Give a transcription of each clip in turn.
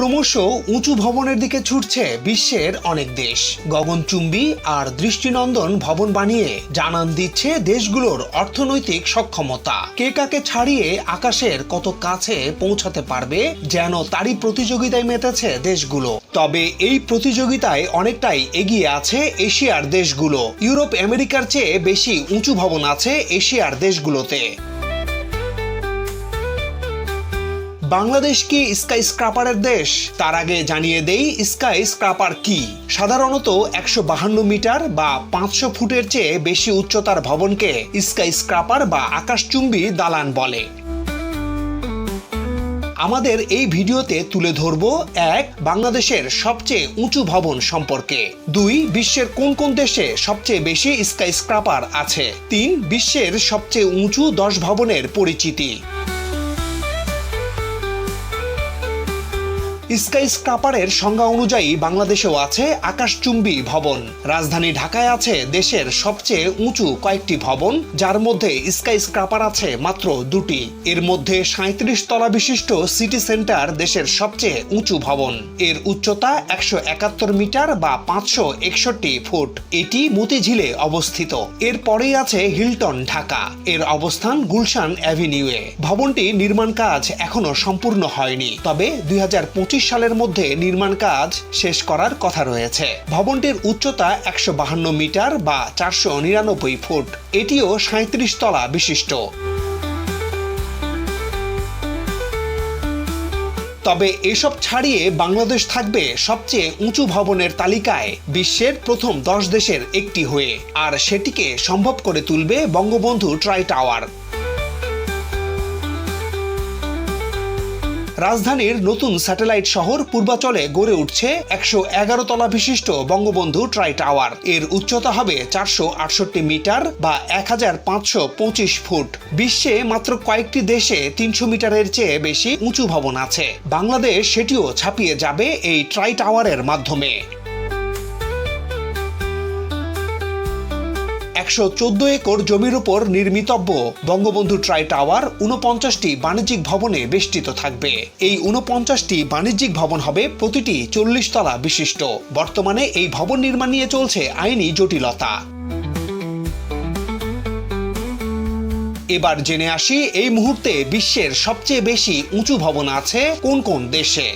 ক্রমশ উঁচু ভবনের দিকে ছুটছে বিশ্বের অনেক দেশ। গগনচুম্বী আর দৃষ্টিনন্দন ভবন বানিয়ে জানান দিচ্ছে দেশগুলোর অর্থনৈতিক সক্ষমতা। কে কাকে ছাড়িয়ে আকাশের কত কাছে পৌঁছাতে পারবে, যেন তারই প্রতিযোগিতায় মেতেছে দেশগুলো। তবে এই প্রতিযোগিতায় অনেকটাই এগিয়ে আছে এশিয়ার দেশগুলো। ইউরোপ আমেরিকার চেয়ে বেশি উঁচু ভবন আছে এশিয়ার দেশগুলোতে। বাংলাদেশ কি স্কাই স্ক্রাপারের দেশ? তার আগে জানিয়ে দেই স্কাই স্ক্রাপার কি? সাধারণত একশো বাহান্ন মিটার বা পাঁচশো ফুটের চেয়ে বেশি উচ্চতার ভবনকে স্কাই স্ক্রাপার বা আকাশচুম্বী দালান বলে। আমাদের এই ভিডিওতে তুলে ধরব, এক, বাংলাদেশের সবচেয়ে উঁচু ভবন সম্পর্কে। দুই, বিশ্বের কোন কোন দেশে সবচেয়ে বেশি স্কাই স্ক্রাপার আছে? তিন, বিশ্বের সবচেয়ে উঁচু দশ ভবনের পরিচিতি। স্কাই স্ক্রাপারের সংজ্ঞা অনুযায়ী বাংলাদেশেও আছে আকাশচুম্বী ভবন। রাজধানী ঢাকায় আছে দেশের সবচেয়ে উঁচু কয়েকটি ভবন, যার মধ্যে স্কাই স্ক্রাপার আছে মাত্র দুটি। এর মধ্যে সাঁত্রিশ তলা বিশিষ্ট সিটি সেন্টার দেশের সবচেয়ে উঁচু ভবন। এর উচ্চতা একশো একাত্তর মিটার বা পাঁচশো একষট্টি ফুট। এটি মতিঝিলে অবস্থিত। এর পরেই আছে হিলটন, ঢাকা। এর অবস্থান গুলশান অ্যাভিনিউয়ে। ভবনটি নির্মাণ কাজ এখনও সম্পূর্ণ হয়নি। তবে দুই হাজার পঁচিশ সালের মধ্যে নির্মাণ কাজ শেষ করার কথা রয়েছে। ভবনটির উচ্চতা একশো বাহান্ন মিটার বা চারশো নিরানব্বই ফুট। এটিও সাঁত্রিশ তলা বিশিষ্ট। তবে এসব ছাড়িয়ে বাংলাদেশ থাকবে সবচেয়ে উঁচু ভবনের তালিকায় বিশ্বের প্রথম দশ দেশের একটি হয়ে। আর সেটিকে সম্ভব করে তুলবে বঙ্গবন্ধু ট্রাই টাওয়ার। রাজধানীর নতুন স্যাটেলাইট শহর পূর্বাচলে গড়ে উঠছে একশো এগারো তলা বিশিষ্ট বঙ্গবন্ধু ট্রাই টাওয়ার। এর উচ্চতা হবে চারশো আটষট্টি মিটার বা এক হাজার পাঁচশো পঁচিশ ফুট। বিশ্বে মাত্র কয়েকটি দেশে তিনশো মিটারের চেয়ে বেশি উঁচু ভবন আছে। বাংলাদেশ সেটিও ছাপিয়ে যাবে এই ট্রাই টাওয়ারের মাধ্যমে। একশো চোদ্দ একর জমির উপর নির্মিতব্য। বঙ্গবন্ধু ট্রাই টাওয়ার উনপঞ্চাশটি বাণিজ্যিক ভবনে বেষ্টিত থাকবে। এই উনপঞ্চাশটি বাণিজ্যিক ভবন হবে প্রতিটি চল্লিশ তলা বিশিষ্ট। বর্তমানে এই ভবন নির্মাণ নিয়ে চলছে আইনি জটিলতা। এবার জেনে আসি, এই মুহূর্তে বিশ্বের সবচেয়ে বেশি উঁচু ভবন আছে কোন কোন দেশে?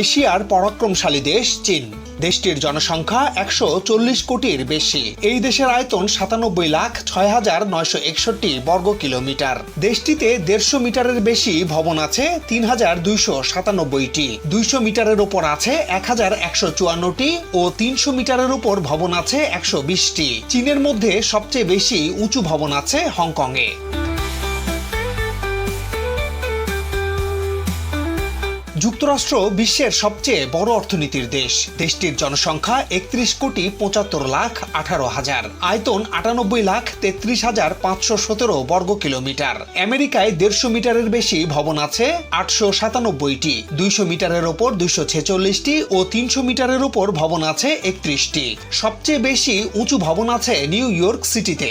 এশিয়ার পরাক্রমশালী দেশ চীন। দেশটির জনসংখ্যা একশো চল্লিশ কোটির বেশি। এই দেশের আয়তন সাতানব্বই লাখ ছয় হাজার নয়শো একষট্টি বর্গ কিলোমিটার। দেশটিতে দেড়শো মিটারের বেশি ভবন আছে, তিন হাজার দুইশো সাতানব্বইটি। দুইশো মিটারের ওপর আছে, এক হাজার একশো চুয়ান্নটি ও তিনশো মিটারের উপর ভবন আছে, একশো বিশটি। চীনের মধ্যে সবচেয়ে বেশি উঁচু ভবন আছে হংকংয়ে। যুক্তরাষ্ট্র বিশ্বের সবচেয়ে বড় অর্থনীতির দেশ। দেশটির জনসংখ্যা একত্রিশ কোটি পঁচাত্তর লাখ আঠারো হাজার। আয়তন আটানব্বই লাখ তেত্রিশ হাজার পাঁচশো সতেরো বর্গ কিলোমিটার। আমেরিকায় দেড়শো মিটারের বেশি ভবন আছে, আটশো সাতানব্বইটি। দুইশো মিটারের ওপর দুইশো ছেচল্লিশটি ও তিনশো মিটারের ওপর ভবন আছে একত্রিশটি। সবচেয়ে বেশি উঁচু ভবন আছে নিউ ইয়র্ক সিটিতে।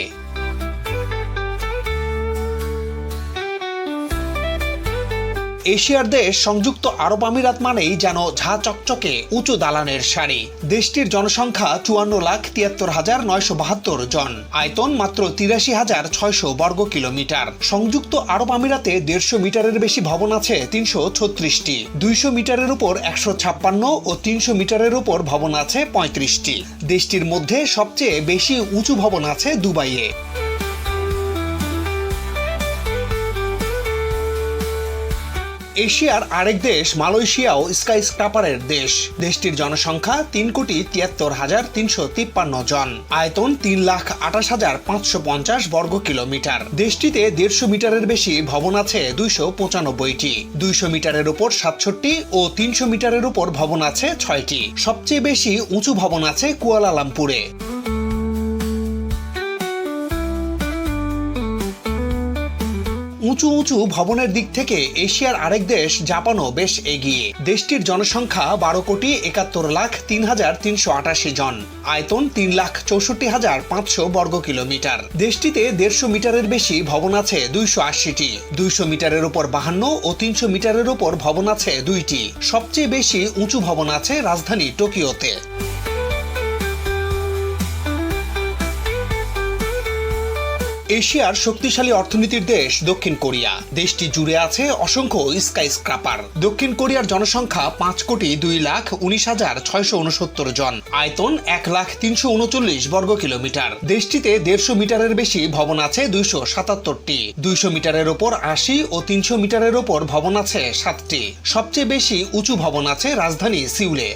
এশিয়ার দেশ সংযুক্ত আরব আমিরাত মানেই যেন ঝা চকচকে উঁচু দালানের সারি। দেশটির জনসংখ্যা চুয়ান্ন লাখ তিয়াত্তর হাজার নয়শো বাহাত্তর জন। আয়তন মাত্র তিরাশি হাজার ছয়শো বর্গ কিলোমিটার। সংযুক্ত আরব আমিরাতে দেড়শো মিটারের বেশি ভবন আছে তিনশো ছত্রিশটি। দুইশো মিটারের উপর একশো ছাপ্পান্ন ও তিনশো মিটারের উপর ভবন আছে পঁয়ত্রিশটি। দেশটির মধ্যে সবচেয়ে বেশি উঁচু ভবন আছে দুবাইয়ে। এশিয়ার আরেক দেশ, মালয়েশিয়াও স্কাই স্ক্রাপারের দেশ। দেশটির জনসংখ্যা তিন কোটি তিয়াত্তর হাজার তিনশো তিপ্পান্ন জন। আয়তন তিন লাখ আঠাশ হাজার পাঁচশো পঞ্চাশ বর্গ কিলোমিটার। দেশটিতে দেড়শো মিটারের বেশি ভবন আছে দুইশো পঁচানব্বইটি। দুইশো মিটারের উপর সাতষট্টি ও তিনশো মিটারের উপর ভবন আছে ছয়টি। সবচেয়ে বেশি উঁচু ভবন আছে কুয়ালালামপুরে। উঁচু উঁচু ভবনের দিক থেকে এশিয়ার আরেক দেশ, জাপানও বেশ এগিয়ে। দেশটির জনসংখ্যা বারো কোটি একাত্তর লাখ তিন হাজার তিনশো আটাশি জন। আয়তন তিন লাখ চৌষট্টি হাজার পাঁচশো বর্গ কিলোমিটার। দেশটিতে দেড়শো মিটারের বেশি ভবন আছে দুইশো আশিটি। দুইশো মিটারের উপর বাহান্ন ও তিনশো মিটারের উপর ভবন আছে দুইটি। সবচেয়ে বেশি উঁচু ভবন আছে রাজধানী টোকিওতে। এশিয়ার শক্তিশালী অর্থনীতির দেশ দক্ষিণ কোরিয়া। দেশটি জুড়ে আছে অসংখ্য স্কাই স্ক্রাপার দক্ষিণ কোরিয়ার জনসংখ্যা পাঁচ কোটি দুই লাখ উনিশ হাজার ছয়শো উনসত্তর জন। আয়তন এক লাখ তিনশো উনচল্লিশ বর্গ কিলোমিটার। দেশটিতে দেড়শো মিটারের বেশি ভবন আছে দুইশো সাতাত্তরটি। দুইশো মিটারের ওপর আশি ও তিনশো মিটারের ওপর ভবন আছে সাতটি। সবচেয়ে বেশি উঁচু ভবন আছে রাজধানী সিউলে।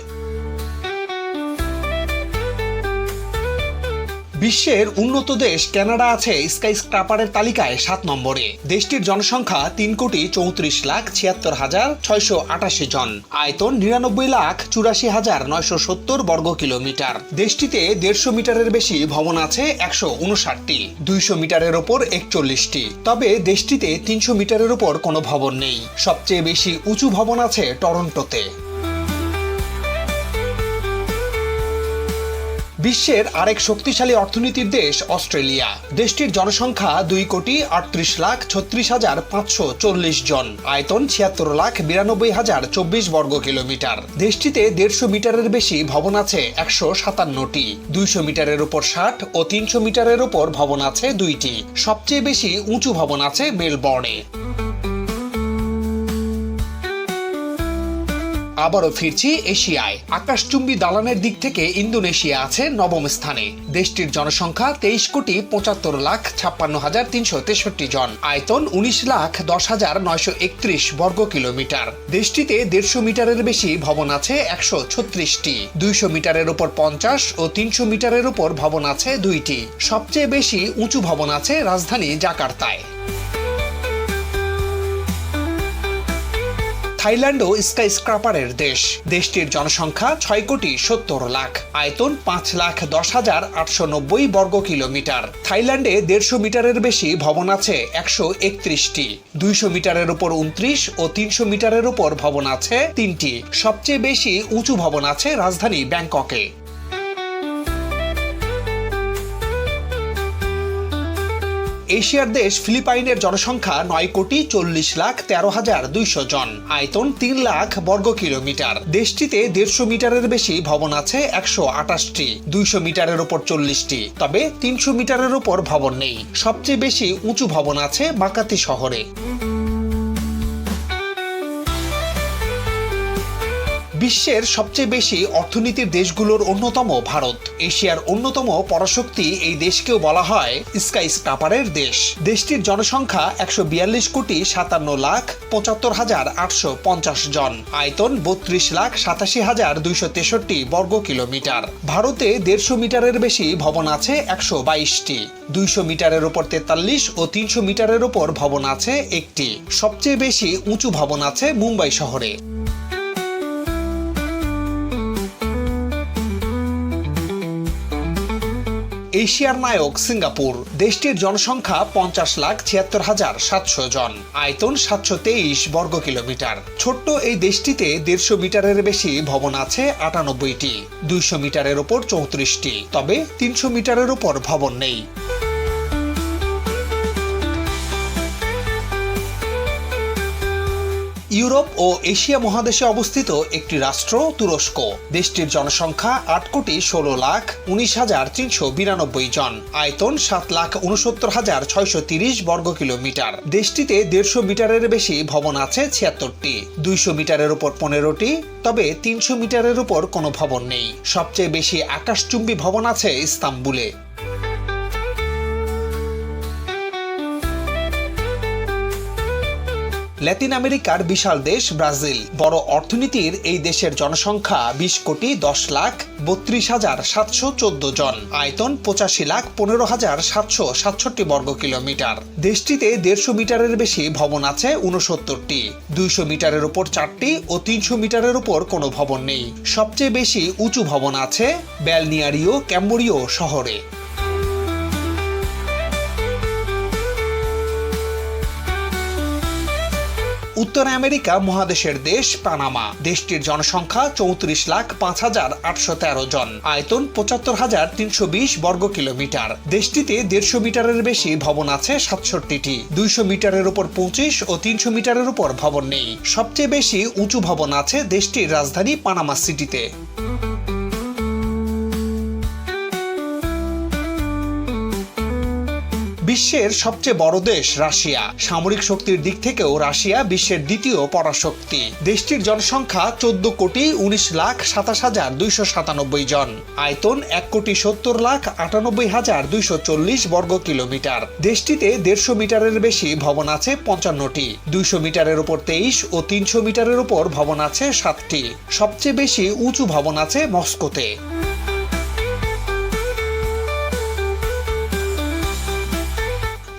বিশ্বের উন্নত দেশ কানাডা আছে স্কাই স্ক্রাপারের তালিকায় সাত নম্বরে। দেশটির জনসংখ্যা তিন কোটি চৌত্রিশ লাখ ছিয়াত্তর হাজার ছয়শো আটাশি জন। আয়তন নিরানব্বই লাখ চুরাশি হাজার নয়শো সত্তর বর্গ কিলোমিটার। দেশটিতে দেড়শো মিটারের বেশি ভবন আছে একশো উনষাটটি। দুইশো মিটারের ওপর একচল্লিশটি। তবে দেশটিতে তিনশো মিটারের ওপর কোনো ভবন নেই। সবচেয়ে বেশি উঁচু ভবন আছে টরন্টোতে। বিশ্বের আরেক শক্তিশালী অর্থনীতির দেশ অস্ট্রেলিয়া। দেশটির জনসংখ্যা দুই কোটি আটত্রিশ লাখ ছত্রিশ হাজার পাঁচশো চল্লিশ জন। আয়তন ছিয়াত্তর লাখ বিরানব্বই হাজার চব্বিশ বর্গ কিলোমিটার। দেশটিতে দেড়শো মিটারের বেশি ভবন আছে একশো সাতান্নটি। দুইশো মিটারের উপর ষাট ও তিনশো মিটারের উপর ভবন আছে দুইটি। সবচেয়ে বেশি উঁচু ভবন আছে মেলবর্নে। আবারও ফিরছি এশিয়ায়। আকাশচুম্বী দালানের দিক থেকে ইন্দোনেশিয়া আছে নবম স্থানে। দেশটির জনসংখ্যা তেইশ কোটি পঁচাত্তর লাখ ছাপ্পান্ন হাজার তিনশো তেষট্টি জন। আয়তন উনিশ লাখ দশ হাজার নয়শো একত্রিশ বর্গ কিলোমিটার। দেশটিতে দেড়শো মিটারের বেশি ভবন আছে একশো ছত্রিশটি। দুইশো মিটারের উপর পঞ্চাশ ও তিনশো মিটারের উপর ভবন আছে দুইটি। সবচেয়ে বেশি উঁচু ভবন আছে রাজধানী জাকার্তায়। থাইল্যান্ডও স্কাই স্ক্রাপারের দেশ। দেশটির জনসংখ্যা ছয় কোটি সত্তর লাখ। আয়তন পাঁচ লাখ দশ হাজার আটশো নব্বই বর্গ কিলোমিটার। থাইল্যান্ডে দেড়শো মিটারের বেশি ভবন আছে একশো একত্রিশটি। দুইশো মিটারের উপর উনত্রিশ ও তিনশো মিটারের উপর ভবন আছে তিনটি। সবচেয়ে বেশি উঁচু ভবন আছে রাজধানী ব্যাংককে। এশিয়ার দেশ ফিলিপাইনের জনসংখ্যা নয় কোটি চল্লিশ লাখ তেরো হাজার দুইশো জন। আয়তন তিন লাখ বর্গ কিলোমিটার। দেশটিতে দেড়শো মিটারের বেশি ভবন আছে, একশো আটাশটি দুইশো মিটারের ওপর চল্লিশটি। তবে তিনশো মিটারের ওপর ভবন নেই। সবচেয়ে বেশি উঁচু ভবন আছে বাঁকাতি শহরে। বিশ্বের সবচেয়ে বেশি অর্থনীতির দেশগুলোর অন্যতম ভারত। এশিয়ার অন্যতম পরাশক্তি এই দেশকেও বলা হয় স্কাই স্ক্রাপারের দেশ। দেশটির জনসংখ্যা একশো বিয়াল্লিশ কোটি সাতান্ন লাখ পঁচাত্তর হাজার আটশো পঞ্চাশ জন। আয়তন বত্রিশ লাখ সাতাশি হাজার দুইশো তেষট্টি বর্গ কিলোমিটার। ভারতে দেড়শো মিটারের বেশি ভবন আছে একশো বাইশটি। দুইশো মিটারের ওপর তেতাল্লিশ ও তিনশো মিটারের ওপর ভবন আছে একটি। সবচেয়ে বেশি উঁচু ভবন আছে মুম্বাই শহরে। এশিয়ার নায়ক সিঙ্গাপুর। দেশটির জনসংখ্যা পঞ্চাশ লাখ ছিয়াত্তর হাজার সাতশো জন। আয়তন সাতশো তেইশ বর্গ কিলোমিটার। ছোট্ট এই দেশটিতে দেড়শো মিটারের বেশি ভবন আছে আটানব্বইটি। দুইশো মিটারের ওপর চৌত্রিশটি। তবে তিনশো মিটারের ওপর ভবন নেই। ইউরোপ ও এশিয়া মহাদেশে অবস্থিত একটি রাষ্ট্র, তুরস্ক। দেশটির জনসংখ্যা আট কোটি ষোলো লাখ উনিশ হাজার তিনশো বিরানব্বই জন। আয়তন সাত লাখ উনসত্তর হাজার ছয়শো তিরিশ বর্গ কিলোমিটার। দেশটিতে দেড়শো মিটারের বেশি ভবন আছে ছিয়াত্তরটি। দুইশো মিটারের উপর পনেরোটি, তবে তিনশো মিটারের উপর কোনো ভবন নেই। সবচেয়ে বেশি আকাশচুম্বী ভবন আছে ইস্তাম্বুলে। ল্যাতিন আমেরিকার বিশাল দেশ ব্রাজিল। বড় অর্থনীতির এই দেশের জনসংখ্যা বিশ কোটি দশ লাখ বত্রিশ হাজার সাতশো চোদ্দ জন। আয়তন পঁচাশি লাখ পনেরো হাজার সাতশো সাতষট্টি বর্গ কিলোমিটার। দেশটিতে দেড়শো মিটারের বেশি ভবন আছে উনসত্তরটি দুইশো মিটারের উপর চারটি ও তিনশো মিটারের উপর কোনো ভবন নেই। সবচেয়ে বেশি উঁচু ভবন আছে ব্যালনিয়ারিও ক্যাম্বোরিও শহরে। উত্তর আমেরিকা মহাদেশের দেশ পানামা। দেশটির জনসংখ্যা চৌত্রিশ লাখ পাঁচ হাজার আটশো তেরো জন। আয়তন পঁচাত্তর হাজার তিনশো বিশ বর্গ কিলোমিটার। দেশটিতে দেড়শো মিটারের বেশি ভবন আছে সাতষট্টিটি। দুইশো মিটারের উপর পঁচিশ ও তিনশো মিটারের উপর ভবন নেই। সবচেয়ে বেশি উঁচু ভবন আছে দেশটির রাজধানী পানামা সিটিতে। বিশ্বের সবচেয়ে বড় দেশ, রাশিয়া। সামরিক শক্তির দিক থেকেও রাশিয়া বিশ্বের দ্বিতীয় পরাশক্তি। দেশটির জনসংখ্যা চোদ্দ কোটি উনিশ লাখ সাতাশ হাজার দুইশো সাতানব্বই জন। আয়তন এক কোটি সত্তর লাখ আটানব্বই হাজার দুইশো চল্লিশ বর্গ কিলোমিটার। দেশটিতে দেড়শো মিটারের বেশি ভবন আছে পঞ্চান্নটি। দুইশো মিটারের উপর তেইশ ও তিনশো মিটারের উপর ভবন আছে সাতটি। সবচেয়ে বেশি উঁচু ভবন আছে মস্কোতে।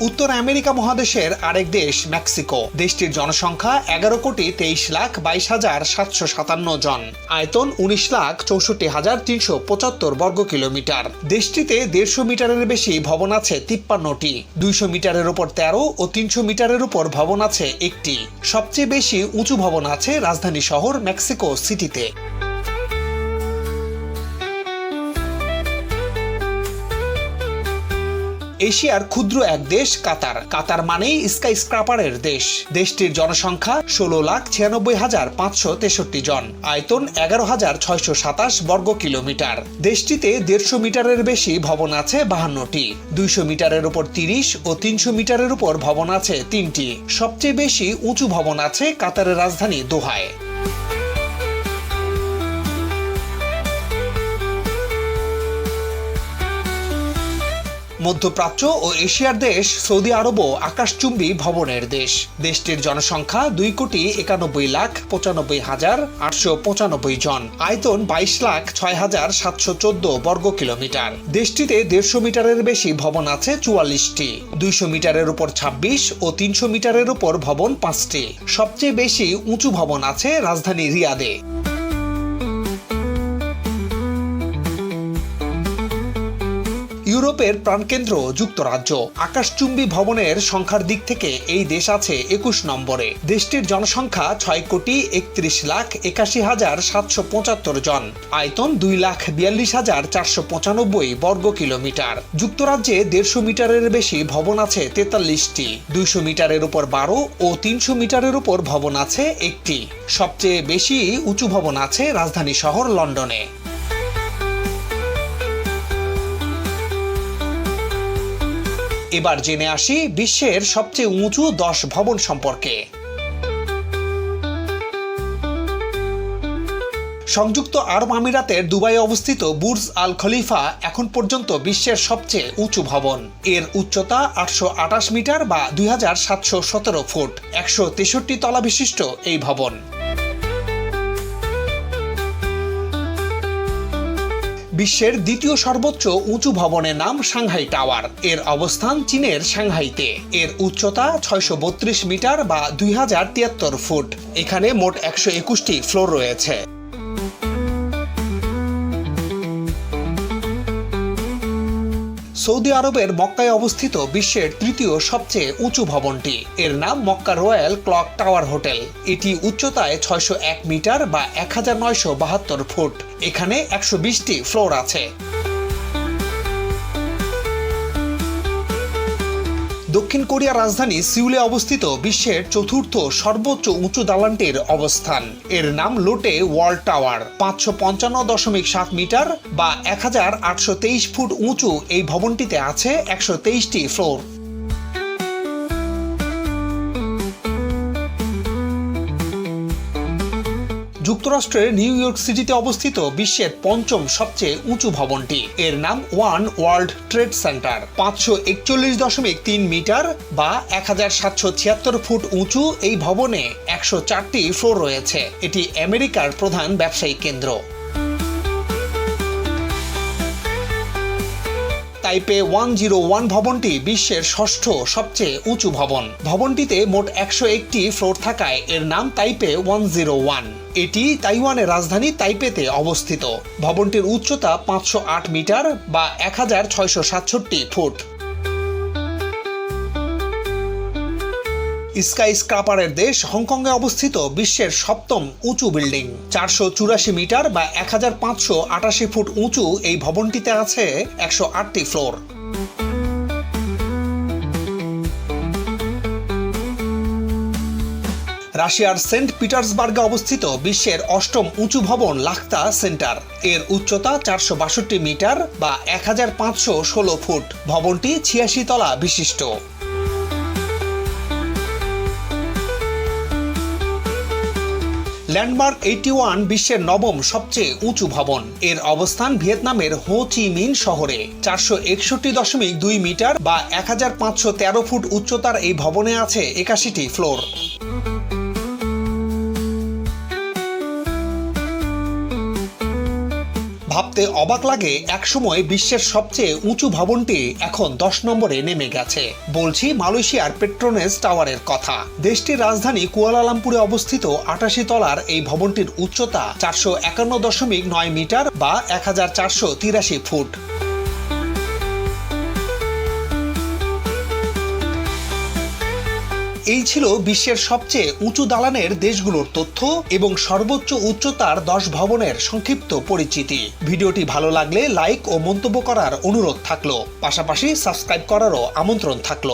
উত্তর আমেরিকা মহাদেশের আরেক দেশ, মেক্সিকো। দেশটির জনসংখ্যা এগারো কোটি তেইশ লাখ বাইশ হাজার সাতশো সাতান্ন জন। আয়তন উনিশ লাখ চৌষট্টি হাজার তিনশো পঁচাত্তর বর্গ কিলোমিটার। দেশটিতে দেড়শো মিটারের বেশি ভবন আছে তিপ্পান্নটি। দুইশো মিটারের উপর তেরো ও তিনশো মিটারের উপর ভবন আছে একটি। সবচেয়ে বেশি উঁচু ভবন আছে রাজধানী শহর, মেক্সিকো সিটিতে। এশিয়ার ক্ষুদ্র এক দেশ কাতার। কাতার মানেই স্কাই স্ক্রাপারের দেশ। দেশটির জনসংখ্যা ষোলো লাখ ছিয়ানব্বই হাজার পাঁচশো তেষট্টি জন। আয়তন এগারো হাজার ছয়শো সাতাশ বর্গ কিলোমিটার। দেশটিতে দেড়শো মিটারের বেশি ভবন আছে বাহান্নটি। দুইশো মিটারের উপর তিরিশ ও তিনশো মিটারের উপর ভবন আছে তিনটি। সবচেয়ে বেশি উঁচু ভবন আছে কাতারের রাজধানী দোহায়। মধ্যপ্রাচ্য ও এশিয়ার দেশ, সৌদি আরবও আকাশচুম্বী ভবনের দেশ। দেশটির জনসংখ্যা দুই কোটি একানব্বই লাখ পঁচানব্বই হাজার আটশো পঁচানব্বই জন। আয়তন বাইশ লাখ ছয় হাজার সাতশো চোদ্দ বর্গ কিলোমিটার। দেশটিতে দেড়শো মিটারের বেশি ভবন আছে চুয়াল্লিশটি। দুইশো মিটারের উপর ছাব্বিশ ও তিনশো মিটারের উপর ভবন পাঁচটি। সবচেয়ে বেশি উঁচু ভবন আছে রাজধানী রিয়াদে। ইউরোপের প্রাণকেন্দ্র যুক্তরাজ্য। আকাশচুম্বী ভবনের সংখ্যার দিক থেকে এই দেশ আছে একুশ নম্বরে। দেশটির জনসংখ্যা ছয় কোটি একত্রিশ লাখ একাশি হাজার সাতশো পঁচাত্তর জন। আয়তন দুই লাখ বিয়াল্লিশ হাজার চারশো পঁচানব্বই বর্গ কিলোমিটার। যুক্তরাজ্যে দেড়শো মিটারের বেশি ভবন আছে তেতাল্লিশটি। দুইশো মিটারের উপর বারো ও তিনশো মিটারের উপর ভবন আছে একটি। সবচেয়ে বেশি উঁচু ভবন আছে রাজধানী শহর লন্ডনে। এবার জেনে আসি বিশ্বের সবচেয়ে উঁচু দশ ভবন সম্পর্কে। সংযুক্ত আরব আমিরাতের দুবাই অবস্থিত বুর্জ আল খলিফা এখন পর্যন্ত বিশ্বের সবচেয়ে উঁচু ভবন। এর উচ্চতা আটশো আটাশ মিটার বা দুই হাজার সাতশো সতেরো ফুট। একশো তেষট্টি তলা বিশিষ্ট এই ভবন। বিশ্বের দ্বিতীয় সর্বোচ্চ উঁচু ভবনের নাম সাংহাই টাওয়ার। এর অবস্থান চীনের সাংহাইতে। এর উচ্চতা ছয়শো বত্রিশ মিটার বা দুই হাজার তিয়াত্তর ফুট। এখানে মোট একশো একুশটি ফ্লোর রয়েছে। সৌদি আরবের মক্কায় অবস্থিত বিশ্বের তৃতীয় সবচেয়ে উঁচু ভবনটি। এর নাম Mecca royal clock tower hotel. এটি উচ্চতায় ছয়শো এক মিটার বা এক হাজার নয়শো বাহাত্তর ফুট। এখানে একশো বিশটি ফ্লোর আছে। দক্ষিণ কোরিয়ার রাজধানী সিউলে অবস্থিত বিশ্বের চতুর্থ সর্বোচ্চ উঁচু দালানটির অবস্থান। এর নাম লোটে ওয়ার্ল্ড টাওয়ার। পাঁচশো পঞ্চান্ন দশমিক সাত মিটার বা এক হাজার আটশো তেইশ ফুট উঁচু এই ভবনটিতে আছে একশো তেইশটি ফ্লোর। যুক্তরাষ্ট্রের নিউ ইয়র্ক সিটিতে অবস্থিত বিশ্বের পঞ্চম সবচেয়ে উঁচু ভবনটি। এর নাম ওয়ান ওয়ার্ল্ড ট্রেড সেন্টার। পাঁচশো একচল্লিশ দশমিক তিন মিটার বা এক হাজার সাতশো ছিয়াত্তর ফুট উঁচু এই ভবনে একশো চারটি ফ্লোর রয়েছে। এটি আমেরিকার প্রধান ব্যবসায়িক কেন্দ্র। তাইপে ওয়ান জিরো ওয়ান ভবনটি বিশ্বের ষষ্ঠ সবচেয়ে উঁচু ভবন। ভবনটিতে মোট একশো একটি ফ্লোর থাকায় এর নাম তাইপে ওয়ান জিরো ওয়ান। এটি তাইওয়ানের রাজধানী তাইপেতে অবস্থিত। ভবনটির উচ্চতা পাঁচশো আট মিটার বা এক হাজার ছয়শো সাতষট্টি ফুট। স্কাই স্ক্রাপারের দেশ হংকংয়ে অবস্থিত বিশ্বের সপ্তম উঁচু বিল্ডিং। চারশো চুরাশি মিটার বা এক হাজার পাঁচশো আটাশি ফুট উঁচু এই ভবনটিতে আছে একশো আটটি ফ্লোর। রাশিয়ার সেন্ট পিটার্সবার্গে অবস্থিত বিশ্বের অষ্টম উঁচু ভবন লাখতা সেন্টার। এর উচ্চতা চারশো বাষট্টি মিটার বা এক হাজার পাঁচশো ষোলো ফুট। ভবনটি ছিয়াশি তলা বিশিষ্ট। ল্যান্ডমার্ক এইটি ওয়ান বিশ্বের নবম সবচেয়ে উঁচু ভবন। এর অবস্থান ভিয়েতনামের হো চি মিন শহরে। চারশো একষট্টি দশমিক দুই মিটার বা এক হাজার পাঁচশো তেরো ফুট উচ্চতার এই ভবনে আছে একাশিটি ফ্লোর। ভাবতে অবাক লাগে একসময় বিশ্বের সবচেয়ে উঁচু ভবনটি এখন দশ নম্বরে নেমে গেছে। বলছি মালয়েশিয়ার পেট্রোনেস টাওয়ারের কথা। দেশটির রাজধানী কুয়ালালামপুরে অবস্থিত আটাশি তলার এই ভবনটির উচ্চতা চারশো একান্ন দশমিক নয় মিটার বা এক হাজার চারশো তিরাশি ফুট। এই ছিল বিশ্বের সবচেয়ে উঁচু দালানের দেশগুলোর তথ্য এবং সর্বোচ্চ উচ্চতার দশ ভবনের সংক্ষিপ্ত পরিচিতি। ভিডিওটি ভালো লাগলে লাইক ও মন্তব্য করার অনুরোধ থাকল। পাশাপাশি সাবস্ক্রাইব করারও আমন্ত্রণ থাকল।